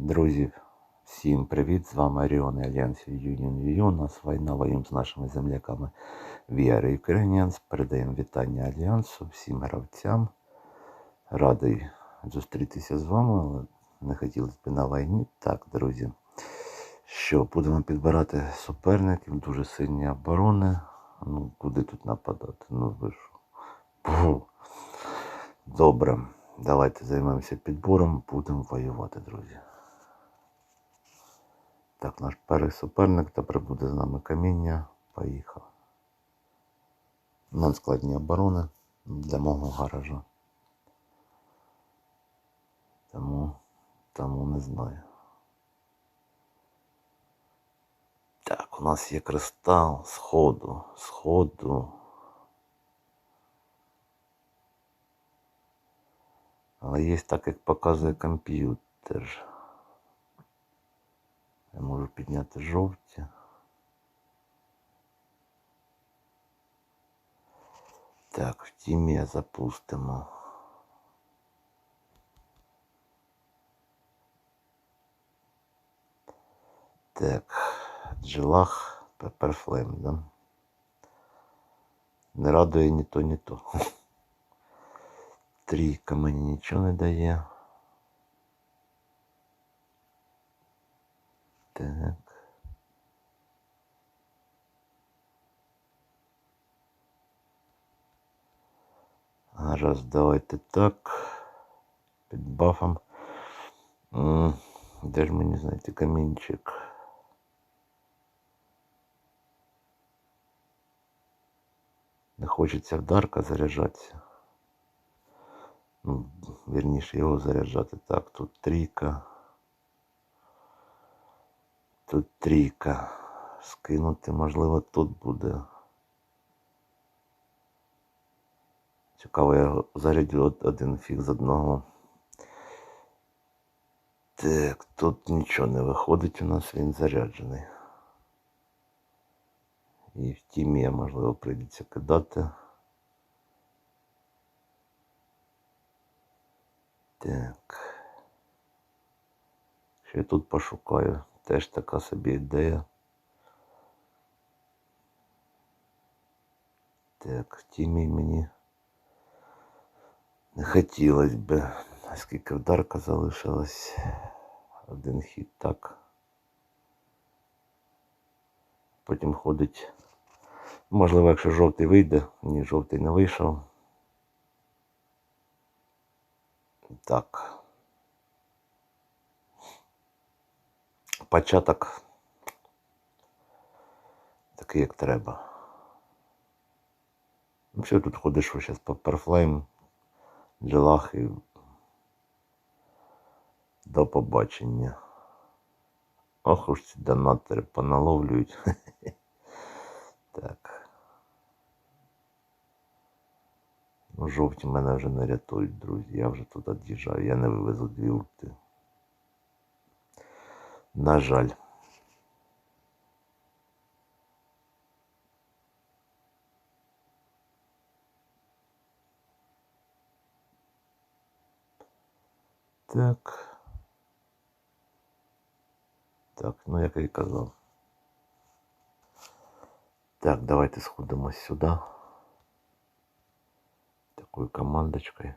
Друзі, всім привіт! З вами Оріон і Альянс VU. У нас війна воюємо з нашими земляками VR Ukrainians. Передаємо вітання Альянсу, всім гравцям. Радий зустрітися з вами, але не хотілося б на війні. Так, друзі, що будемо підбирати суперників, дуже сильні оборони. Ну, куди тут нападати? Ну ви що? Добре. Давайте займемося підбором, будемо воювати, друзі. Так, наш перший суперник тепер буде з нами каміння. Поїхав. Нам складні оборони для мого гаража. Тому, тому не знаю. Так, у нас є кристал сходу, сходу. Але є так, як показує комп'ютер. Я можу підняти жовті. Так, в тім'я запустимо. Так, джелах пеперфлейм, да? Не радує ні то, ні то. Трійка мені нічого не дає. Так. Раз, давайте так. Під бафом. Де ж мені знайти камінчик? Не хочеться в Дарка заряджатися. Ну, вірніше його заряджати. Так, тут трійка. Тут трійка. Скинути, можливо, тут буде. Цікаво, я зарядю один фіг з одного. Так, тут нічого не виходить у нас, він заряджений. І в тімі я, можливо, прийдеться кидати. Так. Я тут пошукаю? Теж така собі ідея. Так, тімі мені не хотілося би. Наскільки вдарка залишилось. Один хід так. Потім ходить. Можливо, якщо жовтий вийде, ні, жовтий не вийшов. Так. Початок такий, як треба. Ну, все тут ходиш, зараз по перфлейм, джелах і до побачення. Ох уж ці донатори поналовлюють. Так. Ну, жовті мене вже не рятують, друзі. Я вже тут від'їжджаю. Я не вивезу дві ульти. На жаль. Так. Так, ну я і казав. Так, давайте сходимо сюди. Такою командочкою.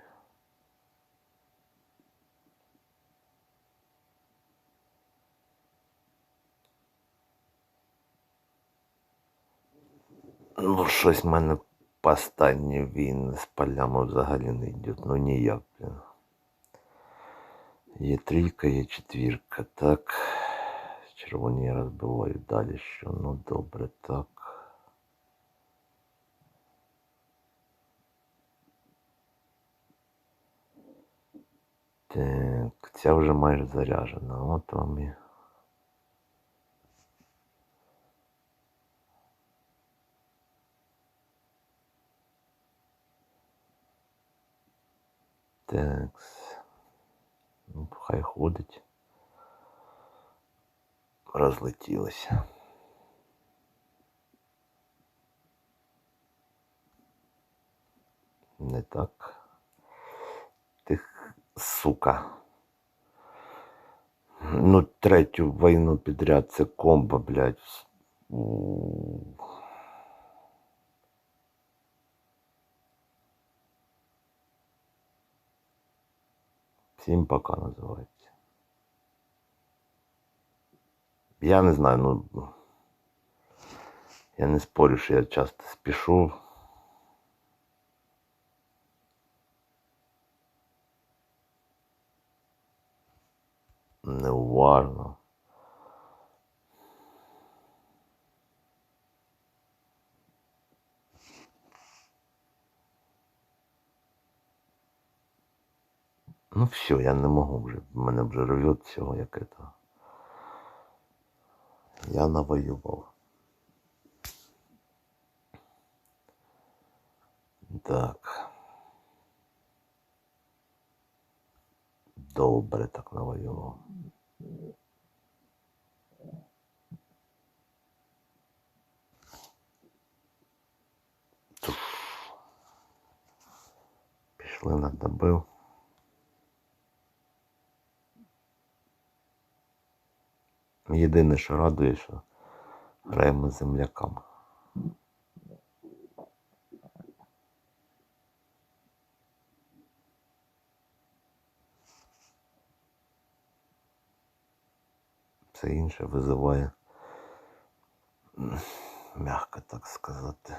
Ну, щось в мене останнє він з полями взагалі не йде. Ну ніяк, блін. Є трійка, є четвірка, так. Червоні я розбиваю далі, що ну добре, так. Так, ця вже майже заряджена. От вам і. Так. Ну, хай ходить. Розлетілося. Не так. Тих сука. Ну, третю війну підряд це комбо, блядь. Всім пока називається. Я не знаю, ну. Я не спорю, що я часто спішу. Неуважно. Ну все, я не можу вже. Мене вже рвет всього як это. Я навоював. Так. Добре так навоював. Пішли на добив. Єдине, що радує, що граємо з земляками. Все інше визиває, м, м'яко так сказати.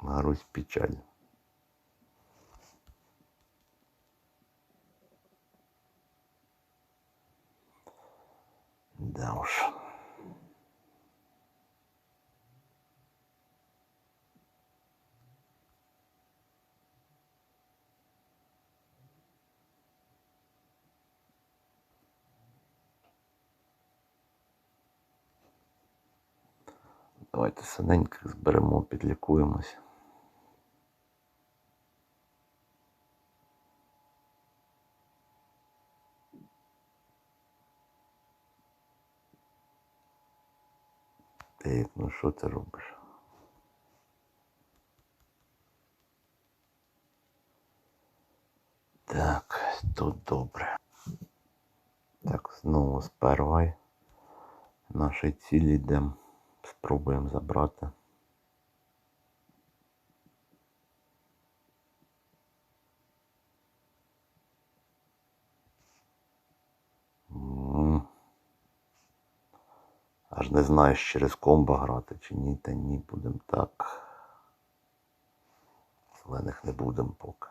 Грусть печаль. Да уж. Давайте синеньких зберемо, підлікуємось. Так, ну що ти робиш? Так, тут добре. Так, знову спервай. нашої цілі йдемо. Спробуємо забрати. Аж не знаєш через комбо грати чи ні, та ні, будемо так. Зелених не будемо поки.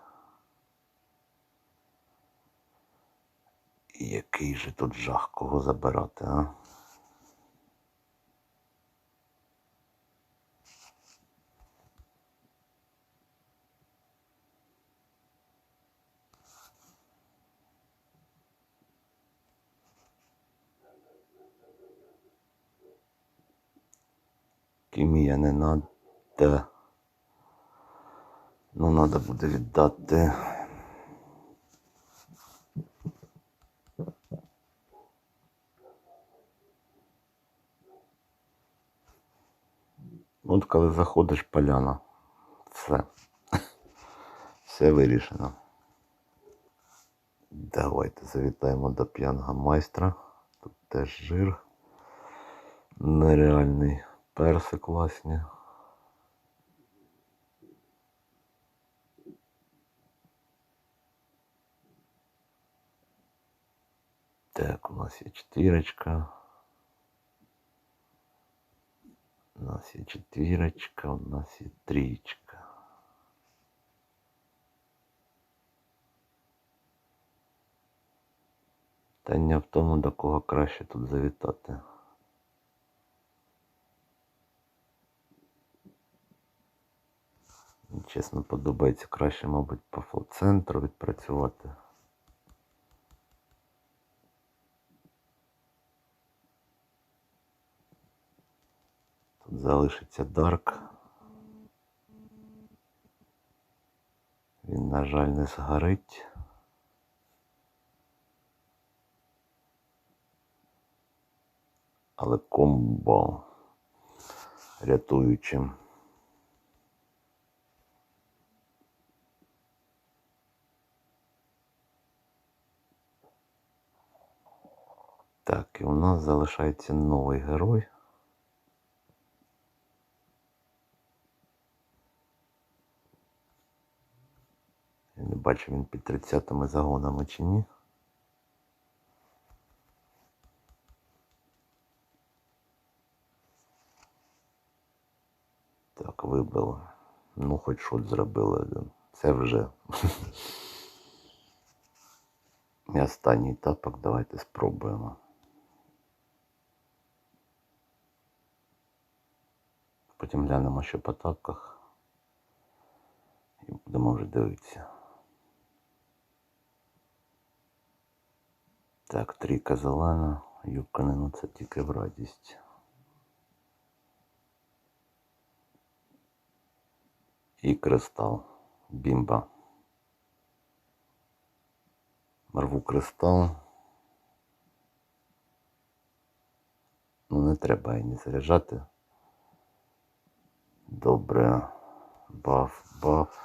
І який же тут жах, кого забирати, а? Кімія не надо. Ну, надо буде віддати. От коли заходиш поляна, все. Все вирішено. Давайте завітаємо до п'яного майстра. Тут теж жир. Нереальний перси класні. Так, у нас є четвірочка. У нас є четвірочка, у нас є трієчка. Питання в тому, до кого краще тут завітати. Чесно, подобається краще, мабуть, по флот-центру відпрацювати. Тут залишиться Дарк. Він, на жаль, не згорить. Але комбо рятуючим. Так, і у нас залишається новий герой. Я не бачу, він під 30 загонами чи ні. Так, вибило. Ну, хоч щось зробили. Це вже. І останній тапок давайте спробуємо. Потім глянемо, що по тапках. І будемо вже дивитися. Так, трійка зелена, юбка не ну це тільки в радість. І кристал. Бімба. Рву кристал. Ну не треба її не заряджати. Добре. Баф, баф.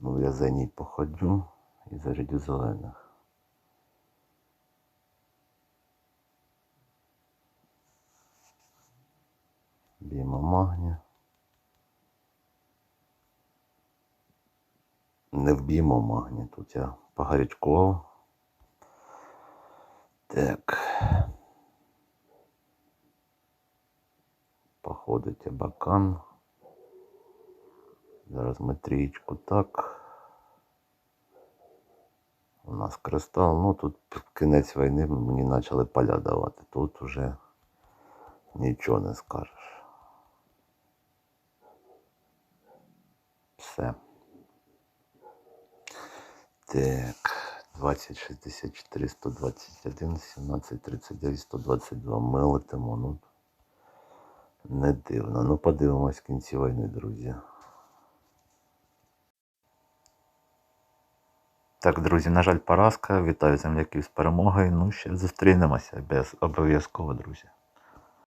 Ну, я за ній походжу і зарядю зелених. Б'ємо магні. Не вб'ємо магні. Тут я погарячкував. Так. Походить абакан. Зараз ми трієчку так. У нас кристал. Ну тут кінець війни мені почали поля давати. Тут уже нічого не скажеш. Все. Так. 20, 64, 121, 17, 39, 122. Ми летимо. Ну, не дивно. Ну подивимось в кінці війни, друзі. Так, друзі, на жаль, поразка. Вітаю земляків з перемогою. Ну, ще зустрінемося без обов'язково, друзі.